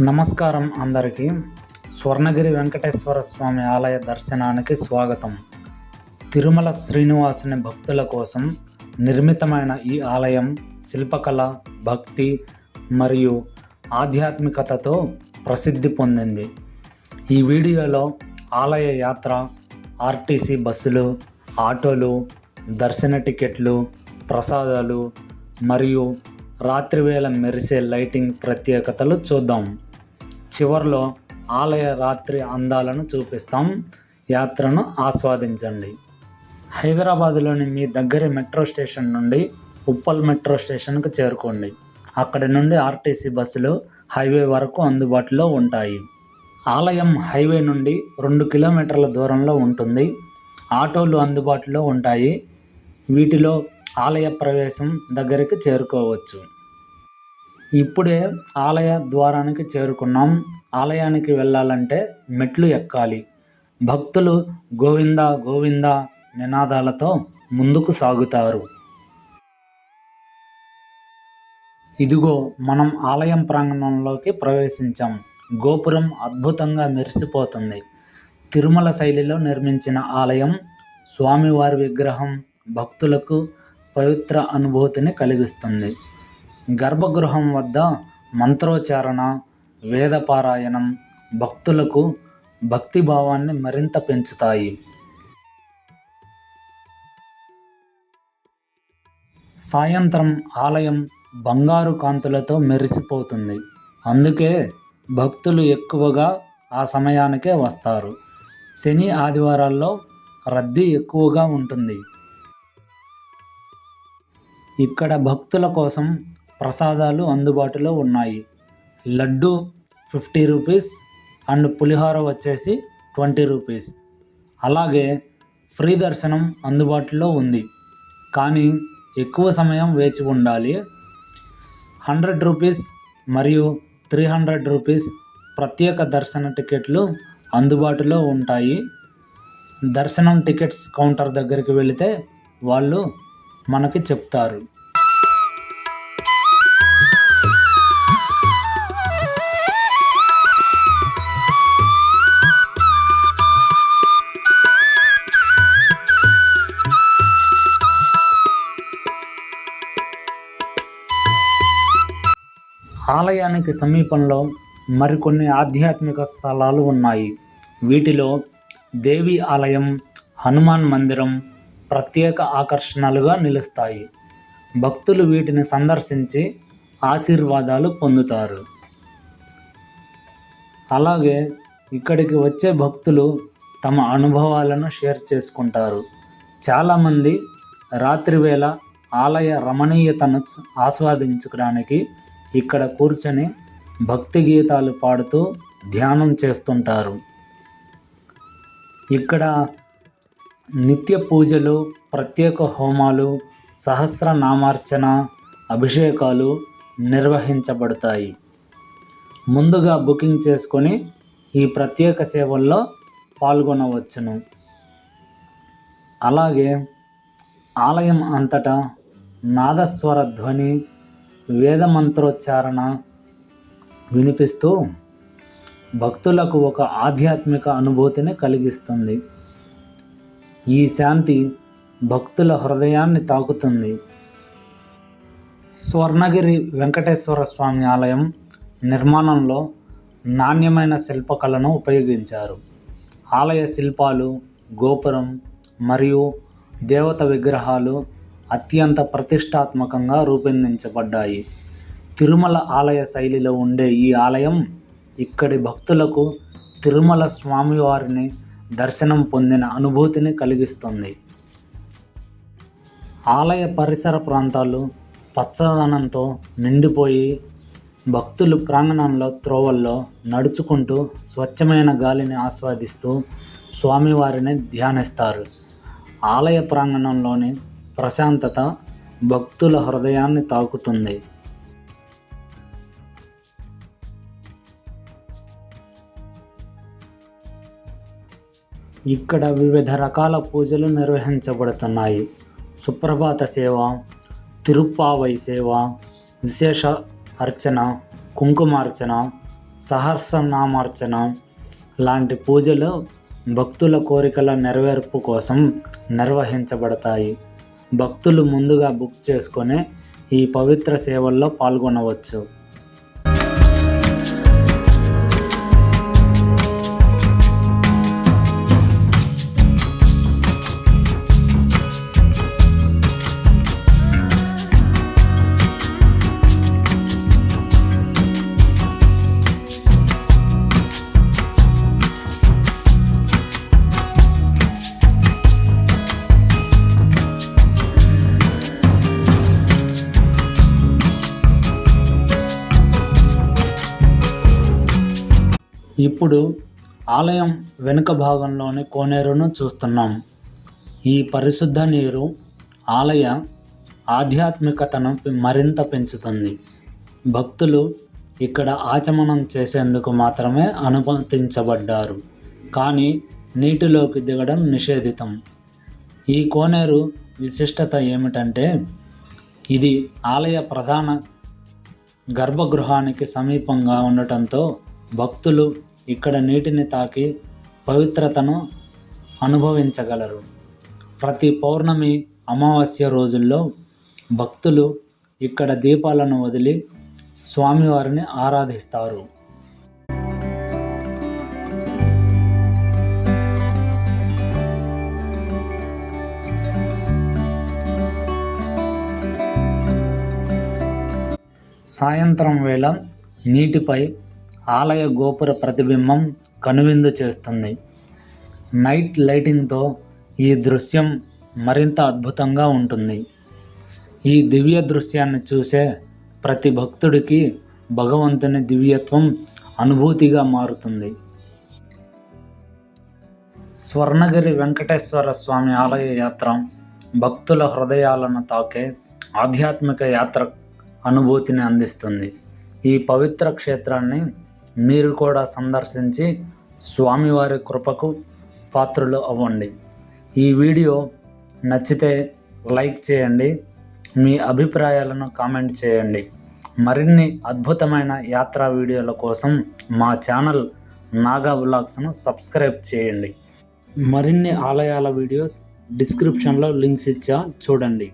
నమస్కారం అందరికీ. స్వర్ణగిరి వెంకటేశ్వర స్వామి ఆలయ దర్శనానికి స్వాగతం. తిరుమల శ్రీనివాసుని భక్తుల కోసం నిర్మితమైన ఈ ఆలయం శిల్పకళ భక్తి మరియు ఆధ్యాత్మికతతో ప్రసిద్ధి పొందింది. ఈ వీడియోలో ఆలయ యాత్ర ఆర్టీసీ బస్సులు ఆటోలు దర్శన టికెట్లు ప్రసాదాలు మరియు రాత్రివేళ మెరిసే లైటింగ్ ప్రత్యేకతలు చూద్దాం. చివర్లో ఆలయ రాత్రి అందాలను చూపిస్తాం. యాత్రను ఆస్వాదించండి. హైదరాబాదులోని మీ దగ్గరి మెట్రో స్టేషన్ నుండి ఉప్పల్ మెట్రో స్టేషన్కు చేరుకోండి. అక్కడి నుండి ఆర్టీసీ బస్సులు హైవే వరకు అందుబాటులో ఉంటాయి. ఆలయం హైవే నుండి రెండు కిలోమీటర్ల దూరంలో ఉంటుంది. ఆటోలు అందుబాటులో ఉంటాయి. వీటిలో ఆలయ ప్రవేశం దగ్గరికి చేరుకోవచ్చు. ఇప్పుడే ఆలయ ద్వారానికి చేరుకున్నాం. ఆలయానికి వెళ్ళాలంటే మెట్లు ఎక్కాలి. భక్తులు గోవింద గోవింద నినాదాలతో ముందుకు సాగుతారు. ఇదిగో మనం ఆలయం ప్రాంగణంలోకి ప్రవేశించాం. గోపురం అద్భుతంగా మెరిసిపోతుంది. తిరుమల శైలిలో నిర్మించిన ఆలయం స్వామివారి విగ్రహం భక్తులకు పవిత్ర అనుభూతిని కలిగిస్తుంది. గర్భగృహం వద్ద మంత్రోచ్చారణ వేదపారాయణం భక్తులకు భక్తిభావాన్ని మరింత పెంచుతాయి. సాయంత్రం ఆలయం బంగారు కాంతులతో మెరిసిపోతుంది. అందుకే భక్తులు ఎక్కువగా ఆ సమయానికే వస్తారు. శని ఆదివారాల్లో రద్దీ ఎక్కువగా ఉంటుంది. ఇక్కడ భక్తుల కోసం ప్రసాదాలు అందుబాటులో ఉన్నాయి. Laddu fifty rupees and pulihora వచ్చేసి ట్వంటీ రూపీస్. అలాగే ఫ్రీ దర్శనం అందుబాటులో ఉంది. కానీ ఎక్కువ సమయం వేచి ఉండాలి. హండ్రెడ్ రూపీస్ మరియు త్రీ హండ్రెడ్ రూపీస్ ప్రత్యేక దర్శన టికెట్లు అందుబాటులో ఉంటాయి. దర్శనం టికెట్స్ కౌంటర్ దగ్గరికి వెళితే వాళ్ళు మనకి చెప్తారు. ఆలయానికి సమీపంలో మరికొన్ని ఆధ్యాత్మిక స్థలాలు ఉన్నాయి. వీటిలో దేవి ఆలయం హనుమాన్ మందిరం ప్రత్యేక ఆకర్షణలుగా నిలుస్తాయి. భక్తులు వీటిని సందర్శించి ఆశీర్వాదాలు పొందుతారు. అలాగే ఇక్కడికి వచ్చే భక్తులు తమ అనుభవాలను షేర్ చేసుకుంటారు. చాలామంది రాత్రివేళ ఆలయ రమణీయతను ఆస్వాదించడానికి ఇక్కడ కూర్చొని భక్తి గీతాలు పాడుతూ ధ్యానం చేస్తుంటారు. ఇక్కడ నిత్య పూజలు ప్రత్యేక హోమాలు సహస్రనామార్చన అభిషేకాలు నిర్వహించబడతాయి. ముందుగా బుకింగ్ చేసుకొని ఈ ప్రత్యేక సేవల్లో పాల్గొనవచ్చును. అలాగే ఆలయం అంతటా నాదస్వర ధ్వని వేద మంత్రోచ్చారణ వినిపిస్తూ భక్తులకు ఒక ఆధ్యాత్మిక అనుభూతిని కలిగిస్తుంది. ఈ శాంతి భక్తుల హృదయాన్ని తాకుతుంది. స్వర్ణగిరి వెంకటేశ్వర స్వామి ఆలయం నిర్మాణంలో నాణ్యమైన శిల్పకళను ఉపయోగించారు. ఆలయ శిల్పాలు గోపురం మరియు దేవత విగ్రహాలు అత్యంత ప్రతిష్టాత్మకంగా రూపొందించబడ్డాయి. తిరుమల ఆలయ శైలిలో ఉండే ఈ ఆలయం ఇక్కడి భక్తులకు తిరుమల స్వామివారిని దర్శనం పొందిన అనుభూతిని కలిగిస్తుంది. ఆలయ పరిసర ప్రాంతాలు పచ్చదనంతో నిండిపోయి భక్తులు ప్రాంగణంలో త్రోవల్లో నడుచుకుంటూ స్వచ్ఛమైన గాలిని ఆస్వాదిస్తూ స్వామివారిని ధ్యానిస్తారు. ఆలయ ప్రాంగణంలోని ప్రశాంతత భక్తుల హృదయాన్ని తాకుతుంది. ఇక్కడ వివిధ రకాల పూజలు నిర్వహించబడుతున్నాయి. సుప్రభాత సేవ తిరుప్పావై సేవ విశేష అర్చన కుంకుమార్చన సహస్రనామార్చన లాంటి పూజలు భక్తుల కోరికల నెరవేర్పు కోసం నిర్వహించబడతాయి. భక్తులు ముందుగా బుక్ చేసుకొని ఈ పవిత్ర సేవల్లో పాల్గొనవచ్చు. ఇప్పుడు ఆలయం వెనుక భాగంలోని కోనేరును చూస్తున్నాం. ఈ పరిశుద్ధ నీరు ఆలయ ఆధ్యాత్మికతను మరింత పెంచుతుంది. భక్తులు ఇక్కడ ఆచమనం చేసేందుకు మాత్రమే అనుమతించబడ్డారు. కానీ నీటిలోకి దిగడం నిషేధితం. ఈ కోనేరు విశిష్టత ఏమిటంటే ఇది ఆలయ ప్రధాన గర్భగృహానికి సమీపంగా ఉండటంతో భక్తులు ఇక్కడ నీటిని తాకి పవిత్రతను అనుభవించగలరు. ప్రతి పౌర్ణమి అమావాస్య రోజుల్లో భక్తులు ఇక్కడ దీపాలను వదిలి స్వామివారిని ఆరాధిస్తారు. సాయంత్రం వేళ నీటిపై ఆలయ గోపుర ప్రతిబింబం కనువిందు చేస్తుంది. నైట్ లైటింగ్తో ఈ దృశ్యం మరింత అద్భుతంగా ఉంటుంది. ఈ దివ్య దృశ్యాన్ని చూసే ప్రతి భక్తుడికి భగవంతుని దివ్యత్వం అనుభూతిగా మారుతుంది. స్వర్ణగిరి వెంకటేశ్వర స్వామి ఆలయ యాత్ర భక్తుల హృదయాలను తాకే ఆధ్యాత్మిక యాత్ర అనుభూతిని అందిస్తుంది. ఈ పవిత్ర క్షేత్రాన్ని మీరు కూడా సందర్శించి స్వామివారి కృపకు పాత్రలు అవ్వండి. ఈ వీడియో నచ్చితే లైక్ చేయండి మీ అభిప్రాయాలను కామెంట్ చేయండి. మరిన్ని అద్భుతమైన యాత్రా వీడియోల కోసం మా ఛానల్ నాగా బ్లాగ్స్ను సబ్స్క్రైబ్ చేయండి. మరిన్ని ఆలయాల వీడియోస్ డిస్క్రిప్షన్లో లింక్స్ ఇచ్చా చూడండి.